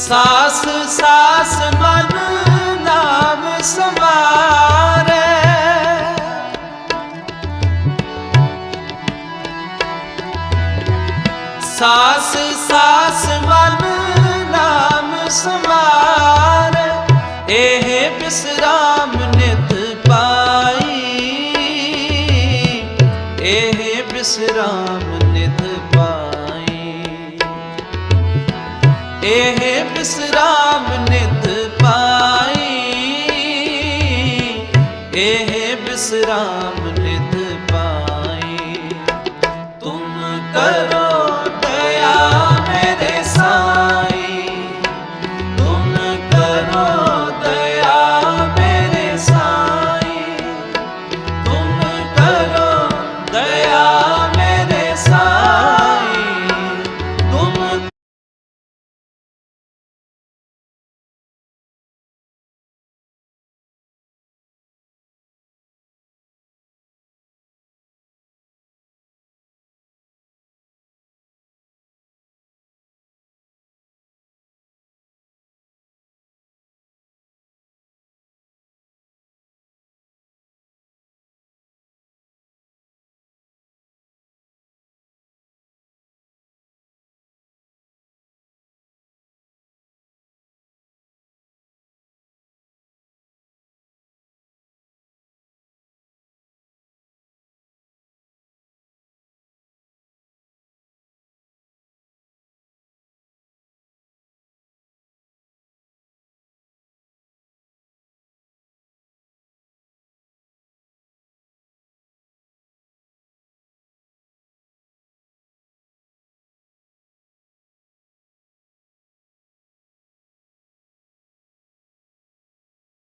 ਸਾਸ ਸਾਸ ਮਨ ਨਾਮ ਸਮਾਰੇ ਸਾਸ ਸਾਸ ਮਨ ਨਾਮ ਸਮਾਰ ਇਹ ਬਿਸਰਾਮ ਨਿਤ ਪਾਈ। ਇਹ ਬਿਸਰਾਮ ਇਹ ਬਿਸਰਾਮ ਨਿਤ ਪਾਈ ਇਹ ਬਿਸਰਾਮ